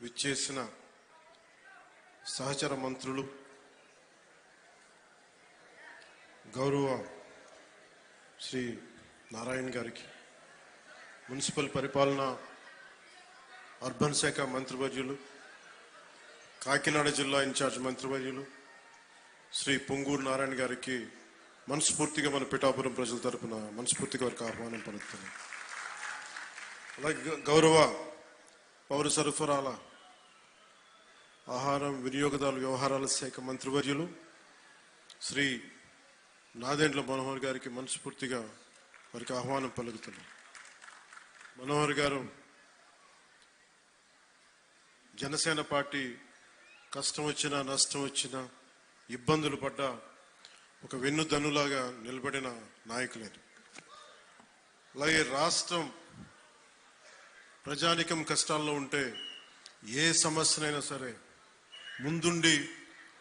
విచ్చేసిన సహచర మంత్రులు గౌరవ శ్రీ నారాయణ గారికి మున్సిపల్ పరిపాలన అర్బన్ శాఖ మంత్రివర్యులు కాకినాడ జిల్లా ఇన్ఛార్జ్ మంత్రివర్యులు శ్రీ పొంగూరు నారాయణ గారికి మనస్ఫూర్తిగా మన పిఠాపురం ప్రజల తరపున మనస్ఫూర్తిగా వారికి ఆహ్వానం పలుకుతున్నాం అలాగే గ- గౌరవ పౌర సరఫరాల ఆహారం వినియోగదారుల వ్యవహారాల శాఖ మంత్రివర్యులు శ్రీ నాదెండ్ల మనోహర్ గారికి మనస్ఫూర్తిగా వారికి ఆహ్వానం పలుకుతున్నాం. మనోహర్ గారు జనసేన పార్టీ కష్టం వచ్చినా నష్టం వచ్చినా ఇబ్బందులు పడ్డ ఒక వెన్నుదన్నులాగా నిలబడిన నాయకులేదు అలాగే రాష్ట్రం ప్రజానికం కష్టాల్లో ఉంటే ఏ సమస్యనైనా సరే ముందుండి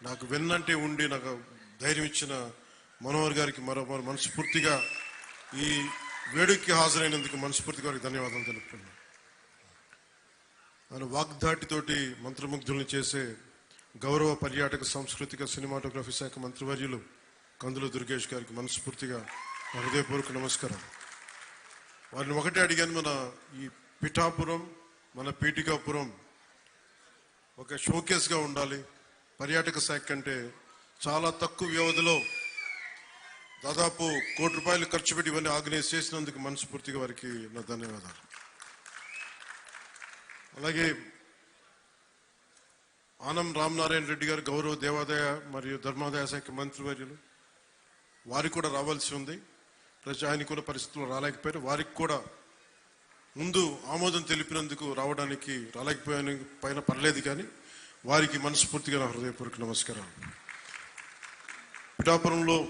నాకు వెన్నంటే ఉండి నాకు ధైర్యం ఇచ్చిన మనోహర్ గారికి మరో మనస్ఫూర్తిగా ఈ వేడుకకి హాజరైనందుకు మనస్ఫూర్తిగా వారికి ధన్యవాదాలు తెలుపుతున్నాను. ఆయన వాగ్దాటితోటి మంత్రముగ్ధుల్ని చేసే గౌరవ పర్యాటక సాంస్కృతిక సినిమాటోగ్రఫీ శాఖ మంత్రివర్యులు కందుల దుర్గేష్ గారికి మనస్ఫూర్తిగా హృదయపూర్వక నమస్కారం. వారిని ఒకటే అడిగాను మన ఈ పిఠాపురం మన పీఠికాపురం ఒక షోకేస్గా ఉండాలి. పర్యాటక శాఖ కంటే చాలా తక్కువ వ్యవధిలో దాదాపు కోటి రూపాయలు ఖర్చు పెట్టి ఇవన్నీ ఆర్గనైజ్ చేసినందుకు మనస్ఫూర్తిగా వారికి నా ధన్యవాదాలు. అలాగే ఆనం రామనారాయణ రెడ్డి గారు గౌరవ దేవాదాయ మరియు ధర్మాదాయ శాఖ మంత్రివర్యులు వారికి కూడా రావాల్సి ఉంది. ప్రజ ఆయనకున్న పరిస్థితుల్లో రాలేకపోయారు. వారికి కూడా ముందు ఆమోదం తెలిపినందుకు రావడానికి రాలేకపోయాను పైన పర్లేదు కానీ వారికి మనస్ఫూర్తిగా నా హృదయపూర్వక నమస్కారాలు. పిఠాపురంలో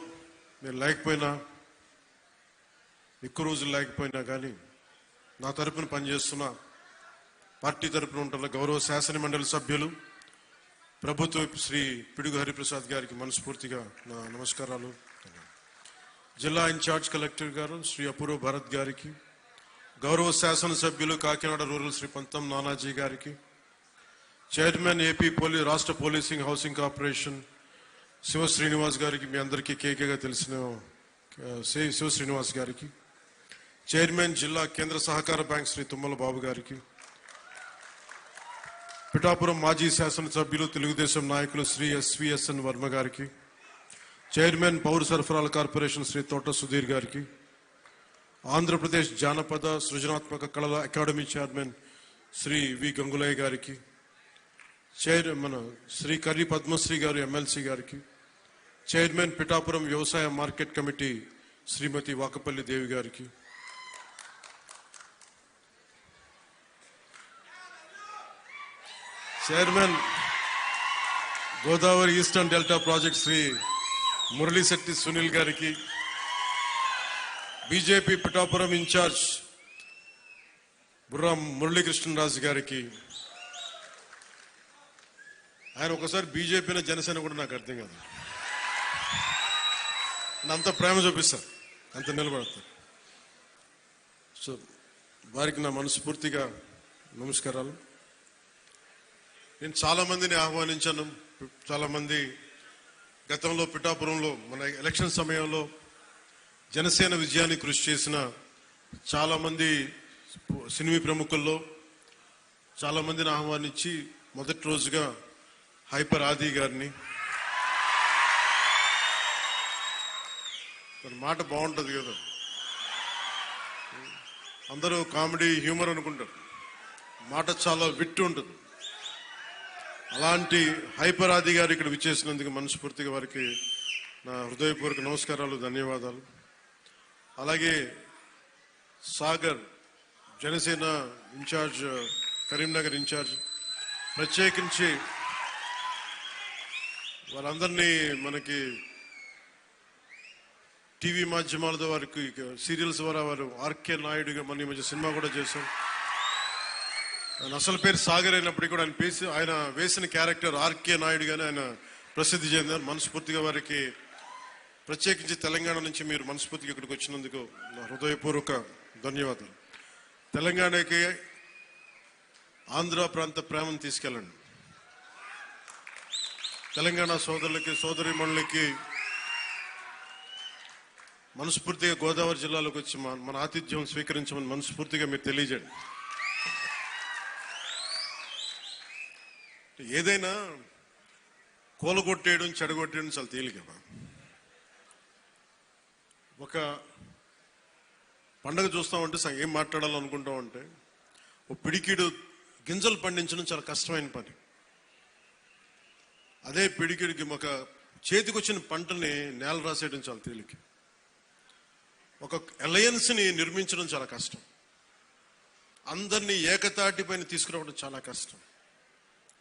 నేను లేకపోయినా ఎక్కువ రోజులు లేకపోయినా కానీ నా తరపున పనిచేస్తున్న పార్టీ తరపున ఉంటున్న గౌరవ శాసన మండలి సభ్యులు ప్రభుత్వ శ్రీ పిడుగు హరిప్రసాద్ గారికి మనస్ఫూర్తిగా నా నమస్కారాలు. జిల్లా ఇన్ఛార్జ్ కలెక్టర్ గారు శ్రీ అపూర్వ భరత్ గారికి గౌరవ శాసనసభ్యులు కాకినాడ రూరల్ శ్రీ పంతం నానాజీ గారికి చైర్మన్ ఏపీ పోలీ రాష్ట్ర policing housing corporation Shiva Srinivas గారికి మీ అందరికీ కేకేగా తెలిసిన ఆ, శ్రీ- శివ శ్రీనివాస్ గారికి చైర్మన్ జిల్లా కేంద్ర సహకార బ్యాంక్ శ్రీ తుమ్మల బాబు గారికి పిఠాపురం మాజీ శాసనసభ్యులు తెలుగుదేశం నాయకులు శ్రీ ఎస్విఎస్ఎన్ వర్మ గారికి చైర్మన్ పౌర సరఫరాల కార్పొరేషన్ శ్రీ తోట సుధీర్ గారికి ఆంధ్రప్రదేశ్ జానపద సృజనాత్మక కళల academy chairman Shri V Gangulayya గారికి చైర్ మన శ్రీ కర్రి పద్మశ్రీ గారు ఎమ్మెల్సీ గారికి చైర్మన్ పిఠాపురం వ్యవసాయ మార్కెట్ కమిటీ శ్రీమతి వాకపల్లి దేవి గారికి chairman Godavari eastern delta project Shri Muralishetty Sunil గారికి BJP Pithapuram incharge Burra Muralikrishnaraju గారికి. ఆయన ఒకసారి బీజేపీని జనసేన కూడా నాకు అర్థం కాదు. అంత ప్రేమ చూపిస్తారు. అంత నిలబడతారు. సో వారికి నా మనస్ఫూర్తిగా నమస్కారాలు. నేను చాలా మందిని ఆహ్వానించాను. చాలామంది గతంలో పిఠాపురంలో మన ఎలక్షన్ సమయంలో జనసేన విజయాన్ని కృషి చేసిన చాలామంది సినిమా ప్రముఖుల్లో చాలామందిని ఆహ్వానించి మొదటి రోజుగా హైపర్ ఆది గారిని. తన మాట బాగుంటుంది కదా. అందరూ కామెడీ హ్యూమర్ అనుకుంటారు. మాట చాలా విట్టు ఉంటుంది. అలాంటి హైపర్ ఆది గారు ఇక్కడ విచ్చేసినందుకు మనస్ఫూర్తిగా వారికి నా హృదయపూర్వక నమస్కారాలు ధన్యవాదాలు. అలాగే సాగర్ జనసేన ఇన్ఛార్జ్ కరీంనగర్ ఇన్ఛార్జ్ ప్రత్యేకించి వారందరినీ మనకి టీవీ మాధ్యమాలతో వారికి సీరియల్స్ ద్వారా వారు ఆర్కే నాయుడుగా మన మధ్య సినిమా కూడా చేశాం ఆయన అసలు పేరు సాగర్ అయినప్పటికీ కూడా ఆయన పేసి ఆయన వేసిన క్యారెక్టర్ ఆర్కే నాయుడుగానే ఆయన ప్రసిద్ధి చెందారు. మనస్ఫూర్తిగా వారికి ప్రత్యేకించి తెలంగాణ నుంచి మీరు మనస్ఫూర్తిగా ఇక్కడికి వచ్చినందుకు నా హృదయపూర్వక ధన్యవాదాలు. తెలంగాణకి ఆంధ్ర ప్రాంత ప్రేమను తీసుకెళ్ళండి. తెలంగాణ సోదరులకి సోదరిమణులకి మనస్ఫూర్తిగా గోదావరి జిల్లాలోకి వచ్చి మన మన ఆతిథ్యం స్వీకరించమని మనస్ఫూర్తిగా మీరు తెలియజేయండి. ఏదైనా కూలగొట్టేయడం చెడగొట్టేయడం చాలా తేలికమా ఒక పండగ చూస్తామంటే స- ఏం మాట్లాడాలనుకుంటామంటే ఓ పిడికిడు గింజలు పండించడం చాలా కష్టమైన పని. అదే పిడికిడికి ఒక చేతికొచ్చిన పంటని నేల రాసేయడం చాలా తేలిక. ఒక అలయన్స్ని నిర్మించడం చాలా కష్టం. అందరినీ ఏకతాటి పైన తీసుకురావడం చాలా కష్టం.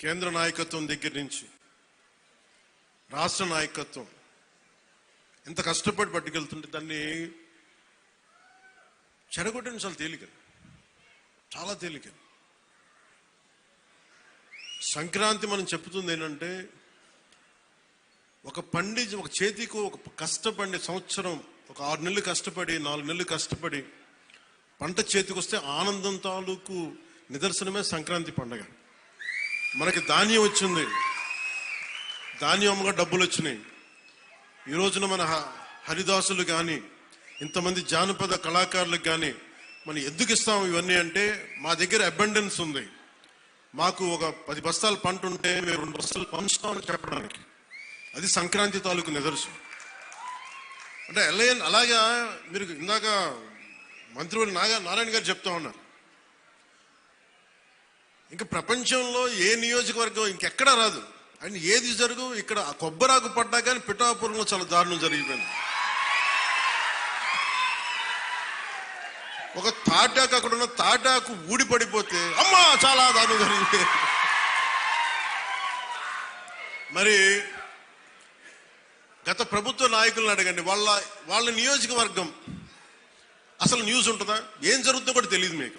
కేంద్ర నాయకత్వం దగ్గర నుంచి రాష్ట్ర నాయకత్వం ఎంత కష్టపడి పట్టుకెళ్తుంటే దాన్ని చెడగొట్టడం చాలా తేలిక. చాలా తేలిక. సంక్రాంతి మనం చెప్తుంది ఏంటంటే ఒక పండి ఒక చేతికి ఒక కష్టపడి సంవత్సరం ఒక ఆరు నెలలు కష్టపడి నాలుగు నెలలు కష్టపడి పంట చేతికి వస్తే ఆనందం తాలూకు నిదర్శనమే సంక్రాంతి పండగ. మనకి ధాన్యం వచ్చింది. ధాన్యం అమ్మగా డబ్బులు వచ్చినాయి. ఈ రోజున మన హ- హరిదాసులు కానీ ఇంతమంది జానపద కళాకారులకు కానీ మనం ఎందుకు ఇస్తాం ఇవన్నీ అంటే మా దగ్గర అబెండెన్స్ ఉంది. మాకు ఒక పది బస్తాల పంట ఉంటే మేము రెండు బస్తాలు పంచుతామని చెప్పడానికి. అది సంక్రాంతి తాలూకు నిదర్శనం. అంటే ఎలా అలాగా మీరు ఇందాక మంత్రివర్గ నాగా నారాయణ గారు చెప్తా ఉన్నారు. ఇంకా ప్రపంచంలో ఏ నియోజకవర్గం ఇంకెక్కడా రాదు. అండ్ ఏది జరుగు ఇక్కడ కొబ్బరాకు పడ్డా కానీ పిఠాపురంలో చాలా దారుణం జరిగిపోయింది. ఒక తాటాకు అక్కడ ఉన్న తాటాకు ఊడి పడిపోతే అమ్మా చాలా దారుణం జరిగింది మరి గత ప్రభుత్వ నాయకులను అడగండి వాళ్ళ వాళ్ళ నియోజకవర్గం అసలు న్యూస్ ఉంటుందా? ఏం జరుగుతుందో కూడా తెలియదు మీకు.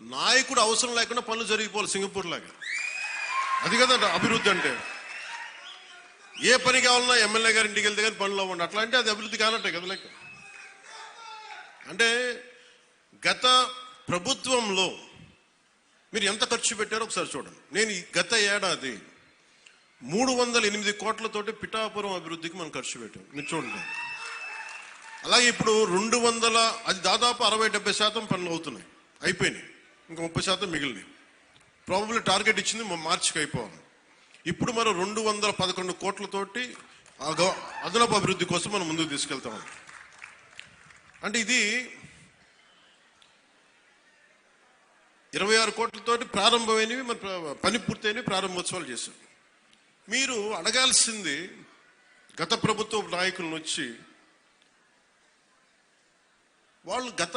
నాయకుడు అవసరం లేకుండా పనులు జరిగిపోవాలి సింగపూర్ లాగా. అది కదా అభివృద్ధి అంటే. ఏ పని కావాలన్నా ఎమ్మెల్యే గారి ఇంటికి వెళ్తే కానీ పనులు అవ్వండి. అట్లా అంటే అది అభివృద్ధి కానట్టే కదా లెక్క. అంటే గత ప్రభుత్వంలో మీరు ఎంత ఖర్చు పెట్టారో ఒకసారి చూడండి. నేను ఈ గత ఏడాది మూడు వందల ఎనిమిది కోట్లతోటి పిఠాపురం అభివృద్ధికి మనం ఖర్చు పెట్టాం. మీరు చూడండి. అలాగే ఇప్పుడు రెండు వందల అది దాదాపు అరవై డెబ్బై శాతం పనులు అవుతున్నాయి. అయిపోయినాయి. ఇంకా ముప్పై శాతం మిగిలింది ప్రాబబ్లీ టార్గెట్ ఇచ్చింది మార్చికి అయిపోవాలి. ఇప్పుడు మనం రెండు వందల పదకొండు కోట్లతోటి అదనపు అభివృద్ధి కోసం మనం ముందుకు తీసుకెళ్తాం. అంటే ఇది ఇరవై ఆరు కోట్లతోటి ప్రారంభమైనవి మన పని పూర్తయినవి ప్రారంభోత్సవాలు చేశాం. మీరు అడగాల్సింది గత ప్రభుత్వ నాయకులను వచ్చి వాళ్ళు గత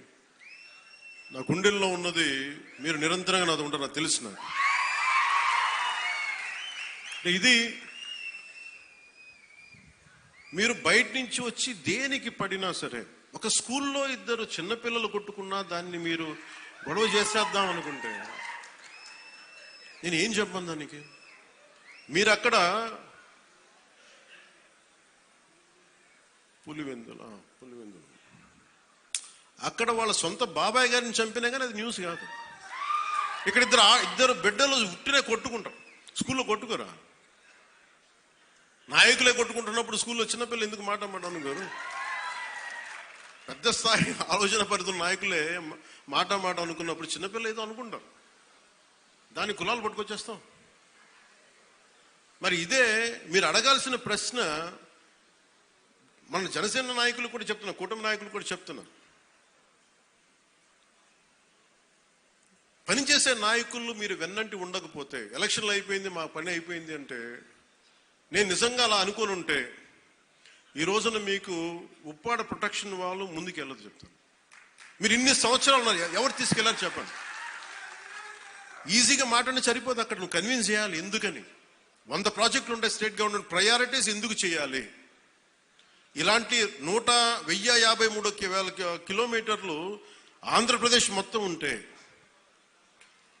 నా గుండెల్లో ఉన్నది మీరు నిరంతరంగా నాది ఉంటారు నాకు తెలిసిన. ఇది మీరు బయట నుంచి వచ్చి దేనికి పడినా సరే ఒక స్కూల్లో ఇద్దరు చిన్నపిల్లలు కొట్టుకున్నా దాన్ని మీరు గొడవ చేసేద్దాం అనుకుంటే నేను ఏం చెప్పను దానికి? మీరు అక్కడ పులివెందులు? పులివెందులు? అక్కడ వాళ్ళ సొంత బాబాయ్ గారిని చంపినా కానీ అది న్యూస్ కాదు. ఇక్కడ ఇద్దరు ఇద్దరు బిడ్డలు ఉట్టినే కొట్టుకుంటాం. స్కూల్లో కొట్టుకోరా? నాయకులే కొట్టుకుంటున్నప్పుడు స్కూల్లో చిన్నపిల్లలు ఎందుకు మాట మాట్లాడను గారు? పెద్ద స్థాయి ఆలోచన పరిధుల నాయకులే మాట మాట అనుకున్నప్పుడు చిన్నపిల్ల ఏదో అనుకుంటారు. దాని కులాలు పట్టుకొచ్చేస్తాం. మరి ఇదే మీరు అడగాల్సిన ప్రశ్న మన జనసేన నాయకులు కూడా చెప్తున్నా కుటుంబ నాయకులు కూడా చెప్తున్నారు. పనిచేసే నాయకులు మీరు వెన్నంటి ఉండకపోతే ఎలక్షన్లు అయిపోయింది మా పని అయిపోయింది అంటే నేను నిజంగా అలా అనుకుని ఉంటే ఈ రోజున మీకు ఉప్పాడ ప్రొటెక్షన్ వాళ్ళు ముందుకెళ్ళదు చెప్తాను. మీరు ఇన్ని సంవత్సరాలు ఉన్నారు ఎవరు తీసుకెళ్ళారు చెప్పండి. ఈజీగా మాట్లాడి సరిపోదు అక్కడ నువ్వు కన్విన్స్ చేయాలి ఎందుకని? వంద ప్రాజెక్టులు ఉంటాయి స్టేట్ గవర్నమెంట్ ప్రయారిటీస్ ఎందుకు చేయాలి? ఇలాంటి నూట వెయ్యి యాభై మూడు వేల కిలోమీటర్లు ఆంధ్రప్రదేశ్ మొత్తం ఉంటే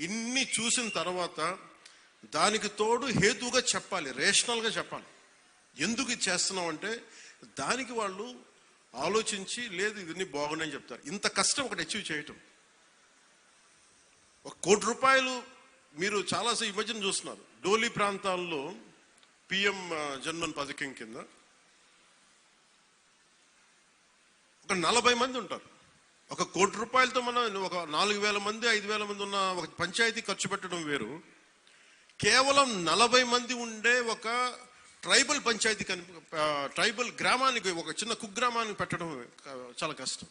ఇన్ని చూసిన తర్వాత దానికి తోడు హేతువుగా చెప్పాలి రేషనల్గా చెప్పాలి. ఎందుకు ఇది చేస్తున్నాం అంటే దానికి వాళ్ళు ఆలోచించి లేదు ఇవన్నీ బాగున్నాయని చెప్తారు. ఇంత కష్టం ఒకటి అచీవ్ చేయటం. ఒక కోటి రూపాయలు మీరు చాలా ఈ మధ్యన చూస్తున్నారు. డోలీ ప్రాంతాల్లో పిఎం జన్మన్ పథకం కింద ఒక నలభై మంది ఉంటారు. ఒక కోటి రూపాయలతో మనం ఒక నాలుగు వేల మంది ఐదు వేల మంది ఉన్న ఒక పంచాయతీ ఖర్చు పెట్టడం వేరు. కేవలం నలభై మంది ఉండే ఒక ట్రైబల్ పంచాయతీ కని ట్రైబల్ గ్రామానికి ఒక చిన్న కుగ్రామానికి పెట్టడం చాలా కష్టం.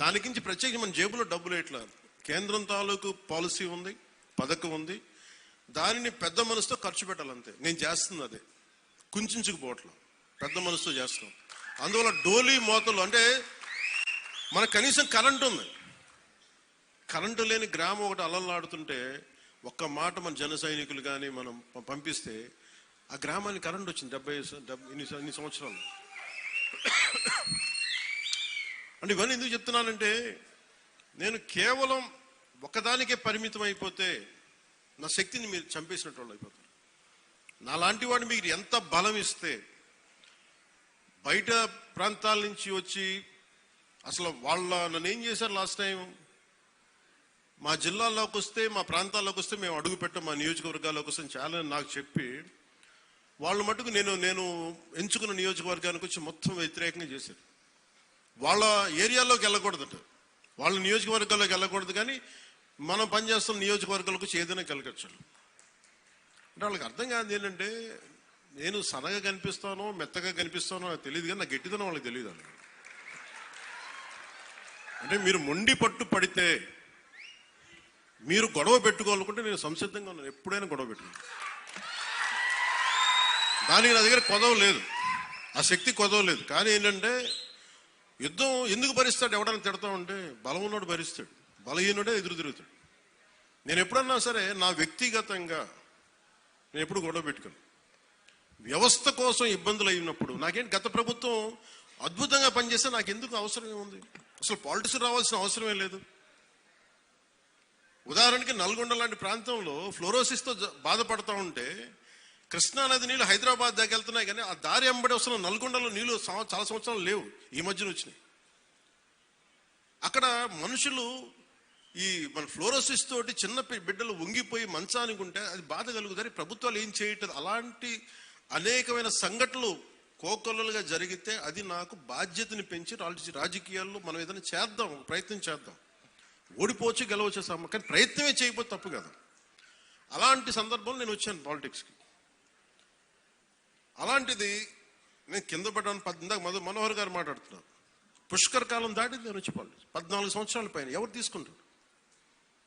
దానికించి ప్రత్యేకించి మన జేబులో డబ్బులు ఎట్లా? కేంద్రం తాలూకు పాలసీ ఉంది పథకం ఉంది. దానిని పెద్ద మనసుతో ఖర్చు పెట్టాలంతే. నేను చేస్తుంది అదే. కుంచుకుపోవట్ల పెద్ద మనసుతో చేస్తాం. అందువల్ల డోలీ మోతలు అంటే మన కనీసం కరెంట్ ఉంది. కరెంటు లేని గ్రామం ఒకటి అలలాడుతుంటే ఒక్క మాట మన జన సైనికులు కానీ మనం పంపిస్తే ఆ గ్రామానికి కరెంట్ వచ్చింది డెబ్బై డెబ్బై ఇన్ని ఇన్ని సంవత్సరాలు. అంటే ఇవన్నీ ఎందుకు చెప్తున్నానంటే నేను కేవలం ఒకదానికే పరిమితం అయిపోతే నా శక్తిని మీరు చంపేసినట్టు వాళ్ళు అయిపోతారు. నాలాంటి వాడిని మీరు ఎంత బలం ఇస్తే బయట ప్రాంతాల నుంచి వచ్చి అసలు వాళ్ళ నన్ను ఏం చేశారు లాస్ట్ టైం? మా జిల్లాలోకి వస్తే మా ప్రాంతాల్లోకి వస్తే మేము అడుగు పెట్టాం మా నియోజకవర్గాల్లోకి వస్తే చాలా నాకు చెప్పి వాళ్ళు మటుకు నేను నేను ఎంచుకున్న నియోజకవర్గానికి వచ్చి మొత్తం వ్యతిరేకంగా చేశారు. వాళ్ళ ఏరియాలోకి వెళ్ళకూడదట. వాళ్ళ నియోజకవర్గాల్లోకి వెళ్ళకూడదు కానీ మనం పనిచేస్తున్న నియోజకవర్గాలకు వచ్చి ఏదైనా కలగచ్చు. అంటే వాళ్ళకి అర్థం కాదు ఏంటంటే నేను సన్నగా కనిపిస్తానో మెత్తగా కనిపిస్తానో నాకు తెలియదు కానీ నా గట్టిదనం వాళ్ళకి తెలియదు వాళ్ళకి. అంటే మీరు మొండి పట్టు పడితే మీరు గొడవ పెట్టుకోవాలనుకుంటే నేను సంసిద్ధంగా ఉన్నాను. ఎప్పుడైనా గొడవ పెట్టుకున్నాను దానికి నా దగ్గర కొదవ లేదు. ఆ శక్తి కొదవ లేదు. కానీ ఏంటంటే యుద్ధం ఎందుకు భరిస్తాడు? ఎవడన్నా తిడతా ఉంటే బలం ఉన్నోడు భరిస్తాడు. బలహీనుడే ఎదురు తిరుగుతాడు. నేను ఎప్పుడన్నా సరే నా వ్యక్తిగతంగా నేను ఎప్పుడు గొడవ పెట్టుకోను. వ్యవస్థ కోసం ఇబ్బందులు అయినప్పుడు నాకేంటి? గత ప్రభుత్వం అద్భుతంగా పనిచేస్తే నాకు ఎందుకు అవసరం ఏముంది? అసలు పాలిటిక్స్ రావాల్సిన అవసరమే లేదు. ఉదాహరణకి నల్గొండ లాంటి ప్రాంతంలో ఫ్లోరోసిస్తో బాధపడతా ఉంటే కృష్ణా నది నీళ్ళు హైదరాబాద్ దాకా వెళ్తున్నాయి కానీ ఆ దారి ఎంబడి వస్తున్న నల్గొండలో నీళ్ళు చాలా సంవత్సరాలు లేవు ఈ మధ్యన వచ్చినాయి. అక్కడ మనుషులు ఈ మన ఫ్లోరోసిస్ తోటి చిన్న బిడ్డలు వంగిపోయి మంచానికి ఉంటే అది బాధ కలుగుతారు ప్రభుత్వాలు ఏం చేయటం అలాంటి అనేకమైన సంఘటనలు కోకొల్లలుగా జరిగితే అది నాకు బాధ్యతని పెంచి రాజకీయాల్లో మనం ఏదైనా చేద్దాం ప్రయత్నం చేద్దాం. ఓడిపోవచ్చు గెలవచ్చు కానీ ప్రయత్నమే చేయకపోతే తప్పు కదా. అలాంటి సందర్భంలో నేను వచ్చాను పాలిటిక్స్కి. అలాంటిది నేను కింద పడ్డాను పద్నాలుగు మధు మనోహర్ గారు మాట్లాడుతున్నారు. పుష్కర్ కాలం దాటి నేను వచ్చి పాలిటిక్స్. పద్నాలుగు సంవత్సరాల పైన ఎవరు తీసుకుంటారు?